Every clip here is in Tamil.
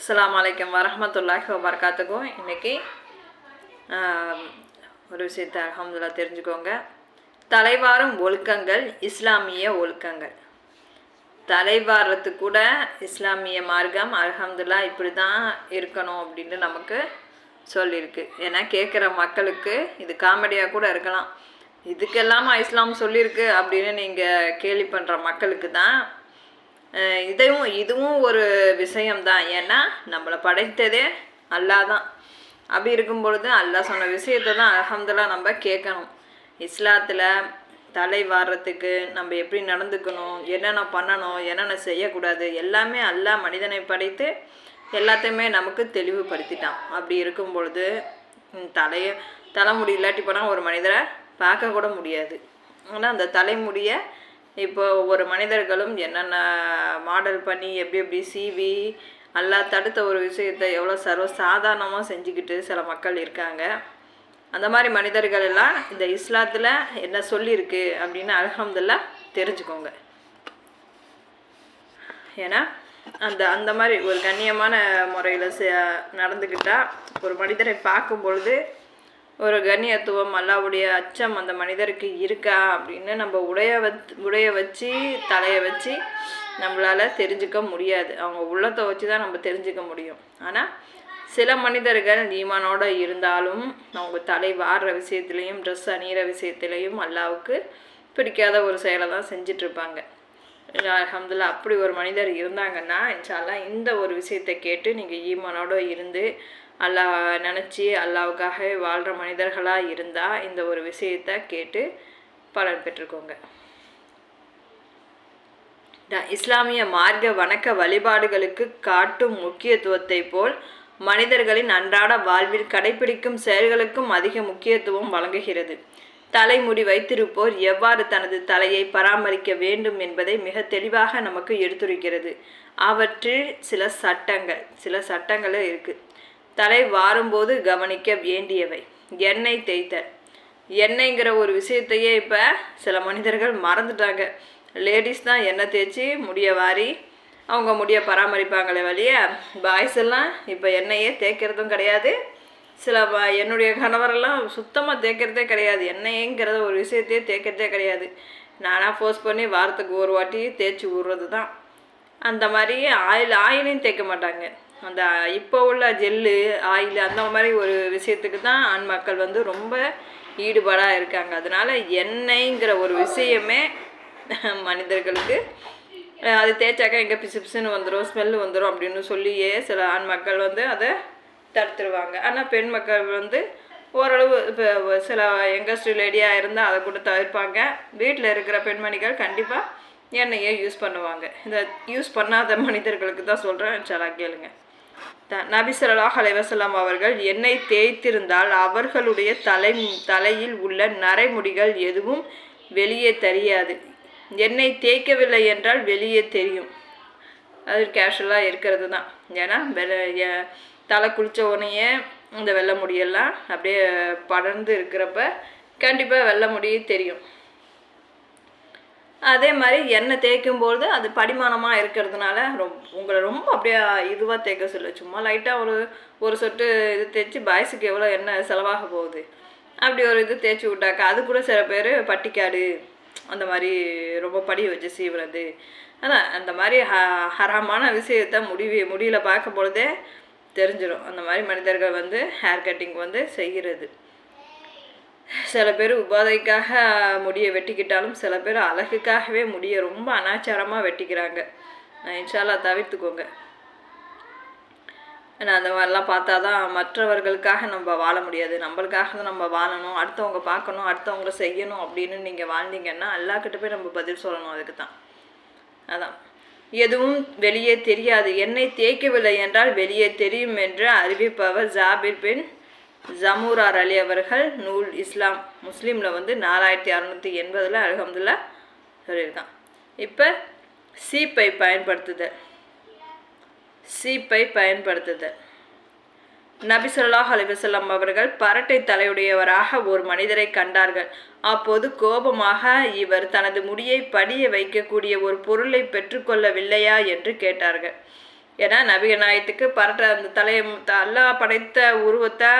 அஸ்லாம் வலைக்கம் வரமத்துல்லாஹி வபர்காத்துக்கும் இன்றைக்கி ஒரு விஷயத்தை அல்ஹம்துலில்லாஹ் தெரிஞ்சுக்கோங்க. தலைவாரும் ஒழுக்கங்கள் இஸ்லாமிய ஒழுக்கங்கள். தலைவாரத்து கூட இஸ்லாமிய மார்க்கம் அலமதுல்லா இப்படி தான் இருக்கணும் அப்படின்னு நமக்கு சொல்லியிருக்கு. ஏன்னா கேட்குற மக்களுக்கு இது காமெடியாக கூட இருக்கலாம். இதுக்கெல்லாமா இஸ்லாம் சொல்லியிருக்கு அப்படின்னு நீங்கள் கேள்வி பண்ணுற மக்களுக்கு தான் இதையும் இதுவும் ஒரு விஷயம்தான். ஏன்னா நம்மளை படைத்ததே அல்லாஹ் தான் அப்படி இருக்கும் பொழுது அல்லாஹ் சொன்ன விஷயத்தை தான் அல்ஹம்துலில்லாஹ் நம்ம கேட்கணும். இஸ்லாத்தில் தலை வாடுறதுக்கு நம்ம எப்படி நடந்துக்கணும் என்னென்ன பண்ணணும் என்னென்ன செய்யக்கூடாது எல்லாமே அல்லாஹ் மனிதனை படைத்து எல்லாத்தையுமே நமக்கு தெளிவுபடுத்திட்டான். அப்படி இருக்கும் பொழுது தலையை தலைய தலைமுடி இல்லாட்டி போனால் ஒரு மனிதரை பார்க்க கூட முடியாது. ஆனால் அந்த தலைமுடியை இப்போ ஒவ்வொரு மனிதர்களும் என்னென்ன மாடல் பண்ணி எப்படி எப்படி சீவி எல்லாம் தடுத்த ஒரு விஷயத்தை எவ்வளோ சர்வ சாதாரணமாக செஞ்சுக்கிட்டு சில மக்கள் இருக்காங்க. அந்த மாதிரி மனிதர்கள் எல்லாம் இந்த இஸ்லாத்தில் என்ன சொல்லியிருக்கு அப்படின்னு அல்ஹம்துலில்லாஹ் தெரிஞ்சுக்கோங்க. ஏன்னா அந்த அந்த மாதிரி ஒரு கண்ணியமான முறையில் நடந்துக்கிட்டால் ஒரு மனிதரை பார்க்கும் பொழுது ஒரு கண்ணியத்துவம் அல்லாவுடைய அச்சம் அந்த மனிதருக்கு இருக்கா அப்படின்னு நம்ம உடைய வச் உடைய வச்சு தலையை வச்சு நம்மளால் தெரிஞ்சுக்க முடியாது. அவங்க உள்ளத்தை வச்சு தான் நம்ம தெரிஞ்சுக்க முடியும். ஆனால் சில மனிதர்கள் ஈமானோடு இருந்தாலும் அவங்க தலை வாடுற விஷயத்துலேயும் ட்ரெஸ் அணிகிற விஷயத்துலேயும் அல்லாவுக்கு பிடிக்காத ஒரு செயலை தான் செஞ்சிட்ருப்பாங்க. அல்ஹம்துலில்லாஹ் அப்படி ஒரு மனிதர் இருந்தாங்கன்னா இன்ஷால்லாம் இந்த ஒரு விஷயத்தை கேட்டு நீங்கள் ஈமானோடு இருந்து அல்லாஹ் நினச்சி அல்லாவுக்காக வாழ்கிற மனிதர்களாக இருந்தால் இந்த ஒரு விஷயத்தை கேட்டு பலன் பெற்றுக்கோங்க. த- இஸ்லாமிய மார்க்க வணக்க வழிபாடுகளுக்கு காட்டும் முக்கியத்துவத்தை போல் மனிதர்களின் அன்றாட வாழ்வில் கடைபிடிக்கும் செயல்களுக்கும் அதிக முக்கியத்துவம் வழங்குகிறது. தலைமுடி வைத்திருப்போர் எவ்வாறு தனது தலையை பராமரிக்க வேண்டும் என்பதை மிக தெளிவாக நமக்கு எடுத்துரைக்கிறது. அவற்றில் சில சட்டங்கள் சில சட்டங்களும் இருக்குது தலை வாரும்போது கவனிக்க வேண்டியவை. எண்ணெய் தேய்த்தல். எண்ணெய்ங்கிற ஒரு விஷயத்தையே இப்போ சில மனிதர்கள் மறந்துட்டாங்க. லேடிஸ் தான் எண்ணெய் தேய்ச்சி முடிய வாரி அவங்க முடிய பராமரிப்பாங்களே வழிய பாய்ஸ் எல்லாம் இப்போ எண்ணெயே தேய்க்கிறதும் கிடையாது. சில என்னுடைய கணவரெல்லாம் சுத்தமாக தேய்க்கிறதே கிடையாது. எண்ணெய்ங்கிறத ஒரு விஷயத்தையே தேய்க்கிறதே கிடையாது. நானாக ஃபோர்ஸ் பண்ணி வாரத்துக்கு ஒரு வாட்டி தேய்ச்சி விடுறது தான் அந்த மாதிரி ஆயில் ஆயிலையும் தேய்க்க மாட்டாங்க. அந்த இப்போ உள்ள ஜெல்லு ஆயில் அந்த மாதிரி ஒரு விஷயத்துக்கு தான் ஆண் மக்கள் வந்து ரொம்ப ஈடுபாடாக இருக்காங்க. அதனால் எண்ணெய்ங்கிற ஒரு விஷயமே மனிதர்களுக்கு அது தேய்ச்சாக்கா எங்கே பிசு பிசுன்னு வந்துடும் ஸ்மெல்லு வந்துடும் அப்படின்னு சொல்லியே சில ஆண் மக்கள் வந்து அதை தடுத்துருவாங்க. ஆனால் பெண் மக்கள் வந்து ஓரளவு இப்போ சில யங்கஸ்ட் லேடியாக இருந்தால் அதை கூட தவிர்ப்பாங்க. வீட்டில் இருக்கிற பெண்மணிகள் கண்டிப்பாக எண்ணெயை யூஸ் பண்ணுவாங்க. இந்த யூஸ் பண்ணாத மனிதர்களுக்கு தான் சொல்கிறேன் சலா கேளுங்க. நபி ஸல்லல்லாஹு அலைவசல்லாம் அவர்கள் எண்ணெய் தேய்த்திருந்தால் அவர்களுடைய தலை தலையில் உள்ள நரைமுடிகள் எதுவும் வெளியே தெரியாது. எண்ணெய் தேய்க்கவில்லை என்றால் வெளியே தெரியும். அது கேஷுவலாக இருக்கிறது தான். ஏன்னா வெ தலை குளிச்ச உடனேயே இந்த வெள்ளை முடியெல்லாம் அப்படியே படர்ந்து இருக்கிறப்ப கண்டிப்பாக வெள்ளை முடி தெரியும். அதே மாதிரி எண்ணெய் தேய்க்கும்பொழுது அது படிமானமாக இருக்கிறதுனால ரொம் உங்களை ரொம்ப அப்படியே இதுவாக தேய்க்க சொல்லு. சும்மா லைட்டாக ஒரு ஒரு சொட்டு இது தேய்ச்சி பாய்ஸுக்கு எவ்வளோ எண்ணெய் செலவாக போகுது. அப்படி ஒரு இது தேய்ச்சி விட்டாக்கா அது கூட சில பேர் பட்டிக்காடு அந்த மாதிரி ரொம்ப படி வச்சு சீவுறது. அதான் அந்த மாதிரி ஹ ஹரமான விஷயத்த முடிவு முடியல பார்க்கும் பொழுதே தெரிஞ்சிடும் அந்த மாதிரி மனிதர்கள் வந்து ஹேர் கட்டிங் வந்து செய்கிறது. சில பேர் உபாதைக்காக முடியை வெட்டிக்கிட்டாலும் சில பேர் அழகுக்காகவே முடியை ரொம்ப அனாச்சாரமாக வெட்டிக்கிறாங்க. இன்ஷால்லா தவிர்த்துக்கோங்க. ஏன்னா அந்த மாதிரிலாம் பார்த்தா தான் மற்றவர்களுக்காக நம்ம வாழ முடியாது. நம்மளுக்காக தான் நம்ம வாழணும். அடுத்தவங்க பார்க்கணும் அடுத்தவங்க செய்யணும் அப்படின்னு நீங்கள் வாழ்ந்தீங்கன்னா எல்லாக்கிட்ட போய் நம்ம பதில் சொல்லணும் அதுக்கு தான். அதான். எதுவும் வெளியே தெரியாது. என்னை தேய்க்கவில்லை என்றால் வெளியே தெரியும் என்று அறிவிப்பவர் ஜாபிர் பின் ஜமூரார் அலி அவர்கள் நூல் இஸ்லாம் முஸ்லீமில் வந்து நாலாயிரத்தி அறநூற்றி எண்பதில் அல்ஹம்துல்லா சொல்லியிருக்கான். இப்போ சீப்பை பயன்படுத்துதல். சீப்பை பயன்படுத்துதல். நபி ஸல்லல்லாஹு அலைஹி அவர்கள் பரட்டை தலையுடையவராக ஒரு மனிதரை கண்டார்கள். அப்போது கோபமாக இவர் தனது முடியை படிய வைக்கக்கூடிய ஒரு பொருளை பெற்றுக்கொள்ளவில்லையா என்று கேட்டார்கள். ஏன்னா நபிக நாயத்துக்கு பரட்ட அந்த தலையை அல்லாஹ் படைத்த உருவத்தை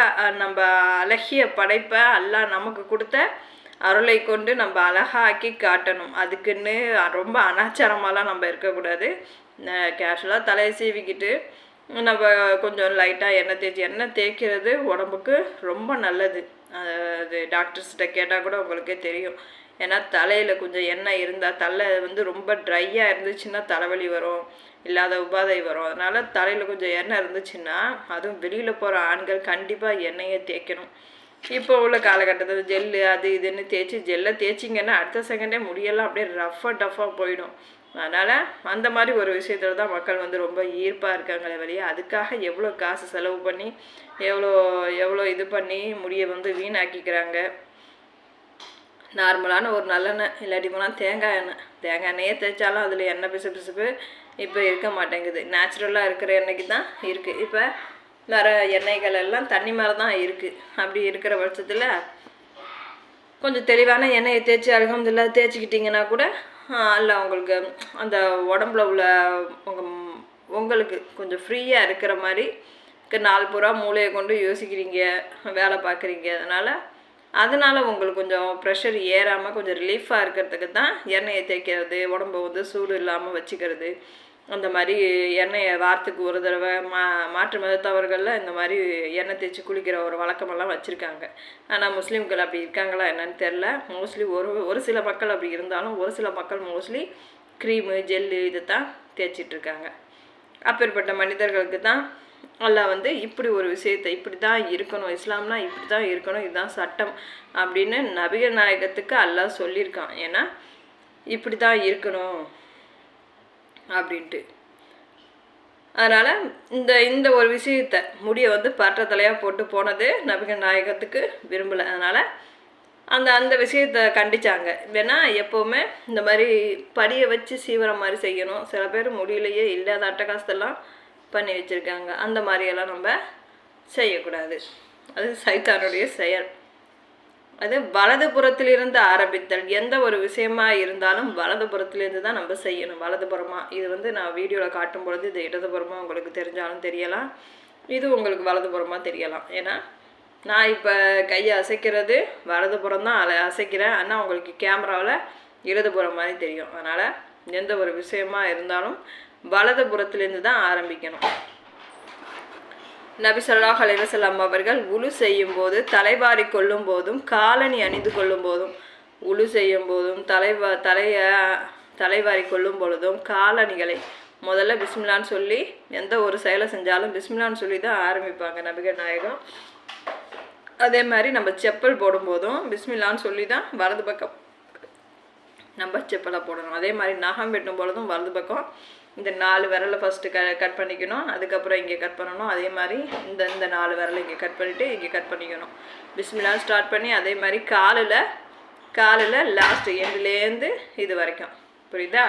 நம்ம அழகிய படைப்பை அல்லாஹ் நமக்கு கொடுத்த அருளை கொண்டு நம்ம அழகாக்கி காட்டணும். அதுக்குன்னு ரொம்ப அனாச்சாரமாலாம் நம்ம இருக்கக்கூடாது. கேஷுவலாக தலையை சீவிக்கிட்டு நம்ம கொஞ்சம் லைட்டாக எண்ணெய் தேய்ச்சி எண்ணெய் தேய்க்கிறது உடம்புக்கு ரொம்ப நல்லது. அது டாக்டர்ஸ்கிட்ட கேட்டால் கூட உங்களுக்கே தெரியும். ஏன்னா தலையில் கொஞ்சம் எண்ணெய் இருந்தால் தலை வந்து ரொம்ப ட்ரையாக இருந்துச்சுன்னா தலைவலி வரும் இல்லாத உபாதை வரும். அதனால் தலையில் கொஞ்சம் எண்ணெய் இருந்துச்சுன்னா அதுவும் வெளியில் போகிற ஆண்கள் கண்டிப்பாக எண்ணெயை தேய்க்கணும். இப்போ உள்ள காலகட்டத்தில் ஜெல்லு அது இதுன்னு தேய்ச்சி ஜெல்லை தேய்ச்சிங்கன்னா அடுத்த செகண்டே முடியெல்லாம் அப்படியே ரஃப்பாக டஃப்பாக போயிடும். அதனால் அந்த மாதிரி ஒரு விஷயத்தில் தான் மக்கள் வந்து ரொம்ப ஈர்ப்பாக இருக்காங்களே வழியே அதுக்காக எவ்வளோ காசு செலவு பண்ணி எவ்வளோ எவ்வளோ இது பண்ணி முடியை வந்து வீணாக்கிக்கிறாங்க. நார்மலான ஒரு நல்லெண்ணெய் இல்லாட்டி போனால் தேங்காய் எண்ணெய். தேங்காய் எண்ணெயே தேய்ச்சாலும் அதில் எண்ணெய் பிசு பிசுப்பு இப்போ இருக்க மாட்டேங்குது. நேச்சுரலாக இருக்கிற எண்ணெய்க்கு தான் இருக்குது இப்போ வர எண்ணெய்கள் எல்லாம் தண்ணி மேலே தான் இருக்குது அப்படி இருக்கிற பட்சத்தில் கொஞ்சம் தெளிவான எண்ணெயை தேய்ச்சி அல்ஹம்துலில்லா தேய்ச்சிக்கிட்டிங்கன்னா கூட அல்ல உங்களுக்கு அந்த உடம்புல உள்ள உங்கள் உங்களுக்கு கொஞ்சம் ஃப்ரீயாக இருக்கிற மாதிரி நாலு நாள் பூரா மூளையை கொண்டு யோசிக்கிறீங்க வேலை பார்க்குறீங்க. அதனால் அதனால உங்களுக்கு கொஞ்சம் ப்ரெஷர் ஏறாமல் கொஞ்சம் ரிலீஃபாக இருக்கிறதுக்கு தான் எண்ணெயை தேய்க்கிறது உடம்பு வந்து சூடு இல்லாமல் வச்சுக்கிறது. அந்த மாதிரி எண்ணெயை வாரத்துக்கு ஒரு தடவை மா மாற்று மதத்தவர்களில் இந்த மாதிரி எண்ணெய் தேய்ச்சி குளிக்கிற ஒரு வழக்கமெல்லாம் வச்சுருக்காங்க. ஆனால் முஸ்லீம்கள் அப்படி இருக்காங்களா என்னன்னு தெரில மோஸ்ட்லி ஒரு ஒரு சில மக்கள் அப்படி இருந்தாலும் ஒரு சில மக்கள் மோஸ்ட்லி க்ரீமு ஜெல்லு இதை தான் தேய்ச்சிட்ருக்காங்க அப்பேற்பட்ட மனிதர்களுக்கு தான் அல்லாஹ் வந்து இப்படி ஒரு விஷயத்தை இப்படி தான் இருக்கணும் இஸ்லாம்னா இப்படி தான் இருக்கணும் இதுதான் சட்டம் அப்படின்னு நபிகள் நாயகத்துக்கு அல்லாஹ் சொல்லியிருக்கான். ஏன்னா இப்படி தான் இருக்கணும் அப்படின்ட்டு. அதனால் இந்த இந்த ஒரு விஷயத்தை முடியை வந்து பற்ற தலையாக போட்டு போனது நபிகள் நாயகத்துக்கு விரும்பலை. அதனால் அந்த அந்த விஷயத்தை கண்டிச்சாங்க. வேணா எப்போவுமே இந்த மாதிரி படியை வச்சு சீவிரம் மாதிரி செய்யணும். சில பேர் முடியலையே இல்லாத அட்டகாசத்தெல்லாம் பண்ணி வச்சுருக்காங்க. அந்த மாதிரியெல்லாம் நம்ம செய்யக்கூடாது. அது சைத்தானுடைய செயல். அது வலதுபுறத்திலிருந்து ஆரம்பித்தல். எந்த ஒரு விஷயமா இருந்தாலும் வலதுபுறத்திலிருந்து தான் நம்ம செய்யணும். வலதுபுறமாக இது வந்து நான் வீடியோவில் காட்டும் பொழுது இது இடதுபுறமாக உங்களுக்கு தெரிஞ்சாலும் தெரியலாம். இது உங்களுக்கு வலதுபுறமாக தெரியலாம். ஏன்னா நான் இப்போ கையை அசைக்கிறது வலதுபுறம் தான் அதை அசைக்கிறேன். ஆனால் உங்களுக்கு கேமராவில் இடதுபுறம் மாதிரி தெரியும். அதனால் எந்த ஒரு விஷயமா இருந்தாலும் வலதுபுறத்திலேருந்து தான் ஆரம்பிக்கணும். நபி சொல்லாஹ் அலைவசல்லாம் அவர்கள் உழு செய்யும் போது தலைவாரி கொள்ளும் போதும் காலணி அணிந்து கொள்ளும் போதும் உழு செய்யும் போதும் தலைவா தலைய தலைவாரி கொள்ளும் பொழுதும் காலணிகளை முதல்ல பிஸ்மிலான்னு சொல்லி எந்த ஒரு செயலை செஞ்சாலும் பிஸ்மிலான்னு சொல்லி தான் ஆரம்பிப்பாங்க நபிகர் நாயகம். அதே மாதிரி நம்ம செப்பல் போடும்போதும் பிஸ்மில்லான்னு சொல்லி தான் வலது பக்கம் நம்ம செப்பலை போடணும். அதே மாதிரி நகம் வெட்டும் பொழுதும் வலது பக்கம் இந்த நாலு விரலை ஃபஸ்ட்டு க கட் பண்ணிக்கணும். அதுக்கப்புறம் இங்கே கட் பண்ணணும். அதே மாதிரி இந்த இந்த நாலு விரலை இங்கே கட் பண்ணிவிட்டு இங்கே கட் பண்ணிக்கணும். பிஸ்மிலா ஸ்டார்ட் பண்ணி அதே மாதிரி காலில் காலில் லாஸ்ட் எண்டுலேருந்து இது வரைக்கும். புரியுதா?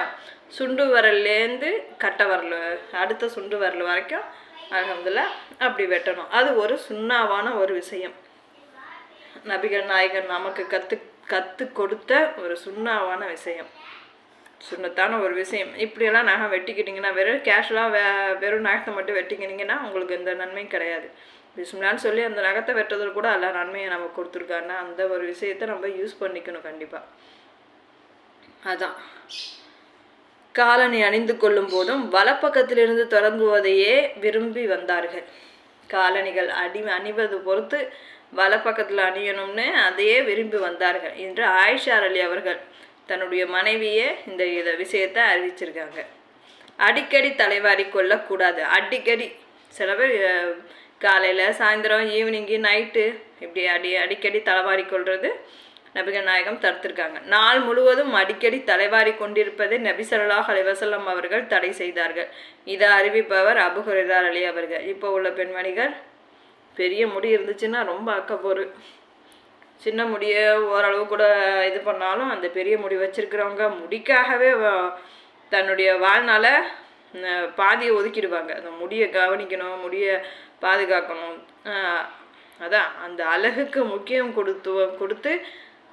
சுண்டு விரல்லேருந்து கட்டை விரல் அடுத்த சுண்டு விரல் வரைக்கும் அலமதுல அப்படி வெட்டணும். அது ஒரு சுண்ணாவான ஒரு விஷயம். நபிகள் நாயகன் நமக்கு கற்று கற்றுக் கொடுத்த ஒரு சுண்ணாவான விஷயம். சுண்ணத்தான ஒரு விஷயம். இப்படியெல்லாம் நகம் வெட்டிக்கிட்டிங்கன்னா வெறும் கேஷுவலாக வே வெறும் நகத்தை மட்டும் வெட்டிக்கினீங்கன்னா உங்களுக்கு எந்த நன்மையும் கிடையாது. பிஸ்மிலான்னு சொல்லி அந்த நகத்தை வெட்டுறதுல கூட எல்லா நன்மையை நம்ம கொடுத்துருக்காங்கன்னா அந்த ஒரு விஷயத்தை நம்ம யூஸ் பண்ணிக்கணும் கண்டிப்பாக அதான். காலனி அணிந்து கொள்ளும் போதும் வலப்பக்கத்திலிருந்து தொடங்குவதையே விரும்பி வந்தார்கள். காலணிகள் அடி அணிவது பொறுத்து வலப்பக்கத்தில் அணியணும்னு அதையே விரும்பி வந்தார்கள். என்று ஆயிஷா அலி அவர்கள் தன்னுடைய மனைவியே இந்த இதை விஷயத்தை அறிவிச்சிருக்காங்க. அடிக்கடி தலைவாரி கொள்ளக்கூடாது அடிக்கடி சில பேர் காலையில் சாயந்தரம் ஈவினிங்கு நைட்டு இப்படி அடி அடிக்கடி தலைவாரி கொள்வது நபிகள் நாயகம் தடுத்திருக்காங்க. நாள் முழுவதும் அடிக்கடி தலைவாரி கொண்டிருப்பதை நபி ஸல்லல்லாஹு அவர்கள் தடை செய்தார்கள். இதை அறிவிப்பவர் அபு அலி அவர்கள். இப்போ உள்ள பெண்மணிகள் பெரிய முடி இருந்துச்சுன்னா ரொம்ப அக்கப்போரு சின்ன முடியை ஓரளவு கூட இது பண்ணாலும் அந்த பெரிய முடி வச்சுருக்கிறவங்க முடிக்காகவே தன்னுடைய வாழ்நாளை பாதியை ஒதுக்கிடுவாங்க. அந்த முடியை கவனிக்கணும் முடியை பாதுகாக்கணும். அதான் அந்த அழகுக்கு முக்கியம் கொடுத்து கொடுத்து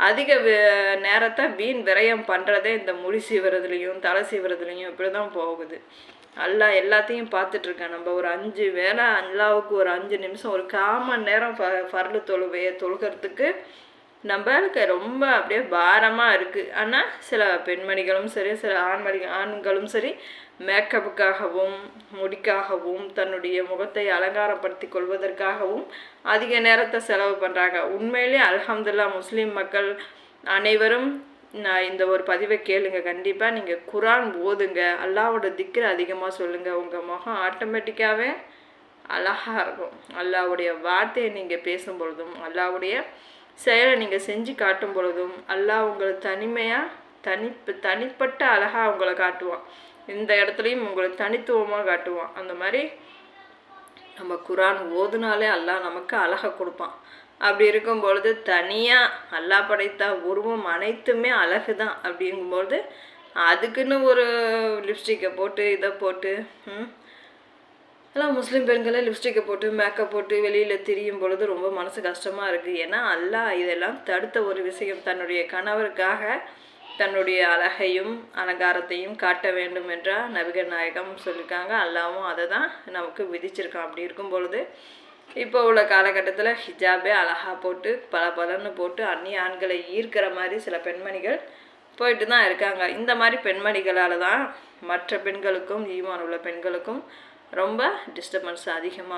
அதிக நேரத்தை வீண் விரயம் பண்ணுறதே இந்த முடி சீவுறதுலையும் தலை சீவுறதுலையும் இப்படி தான் போகுது. அல்லா எல்லாத்தையும் பார்த்துட்ருக்கேன். நம்ம ஒரு அஞ்சு வேளை அல்லாவுக்கு ஒரு அஞ்சு நிமிஷம் ஒரு காமன் நேரம் ஃப ஃபர்லு தொழுவையை தொழுகிறதுக்கு நம்மளுக்கு ரொம்ப அப்படியே பாரமாக இருக்குது ஆனால் சில பெண்மணிகளும் சரி சில ஆண்மணி ஆண்களும் சரி மேக்கப்புக்காகவும் முடிக்காகவும் தன்னுடைய முகத்தை அலங்காரப்படுத்தி கொள்வதற்காகவும் அதிக நேரத்தை செலவு பண்ணுறாங்க உண்மையிலே அல்ஹம்துல்லா முஸ்லீம் மக்கள் அனைவரும் நான் இந்த ஒரு பதிவை கேளுங்க. கண்டிப்பாக நீங்கள் குரான் ஓதுங்க. அல்லாவோட திக்கரை அதிகமாக சொல்லுங்கள் உங்கள் முகம் ஆட்டோமேட்டிக்காகவே அழகாக இருக்கும். அல்லாவுடைய வார்த்தையை நீங்கள் பேசும் பொழுதும் அல்லாவுடைய செயலை நீங்கள் செஞ்சு காட்டும் பொழுதும் அல்லாஹ் உங்களை தனிமையாக தனிப்பு தனிப்பட்ட அழகாக உங்களை காட்டுவான். இந்த இடத்துலையும் உங்களை தனித்துவமாக காட்டுவான். அந்த மாதிரி நம்ம குரான் ஓதுனாலே அல்லாஹ் நமக்கு அழகை கொடுப்பான். அப்படி இருக்கும் பொழுது தனியாக அல்லாஹ் படைத்த உருவம் அனைத்துமே அழகு தான் அப்படிங்கும்பொழுது அதுக்குன்னு ஒரு லிப்ஸ்டிக்கை போட்டு இதை போட்டு எல்லாம் முஸ்லீம் பெண்களே லிப்ஸ்டிக்கை போட்டு மேக்கப் போட்டு வெளியில் திரியும் பொழுது ரொம்ப மனசு கஷ்டமாக இருக்குது ஏன்னா அல்லாஹ் இதெல்லாம் தடுத்த ஒரு விஷயம். தன்னுடைய கணவருக்காக தன்னுடைய அழகையும் அலங்காரத்தையும் காட்ட வேண்டும் என்ற நபிகர் நாயகம் சொல்லியிருக்காங்க அல்லாவும் அதை தான் நமக்கு விதிச்சிருக்கான். அப்படி இருக்கும் பொழுது இப்போ உள்ள காலகட்டத்தில் ஹிஜாபே அழகா போட்டு பல பலன்னு போட்டு அந்நிய ஆண்களை ஈர்க்கிற மாதிரி சில பெண்மணிகள் போயிட்டு தான் இருக்காங்க. இந்த மாதிரி பெண்மணிகளால் தான் மற்ற பெண்களுக்கும் ஈமான் உள்ள பெண்களுக்கும் ரொம்ப டிஸ்டர்பன்ஸ் அதிகமாக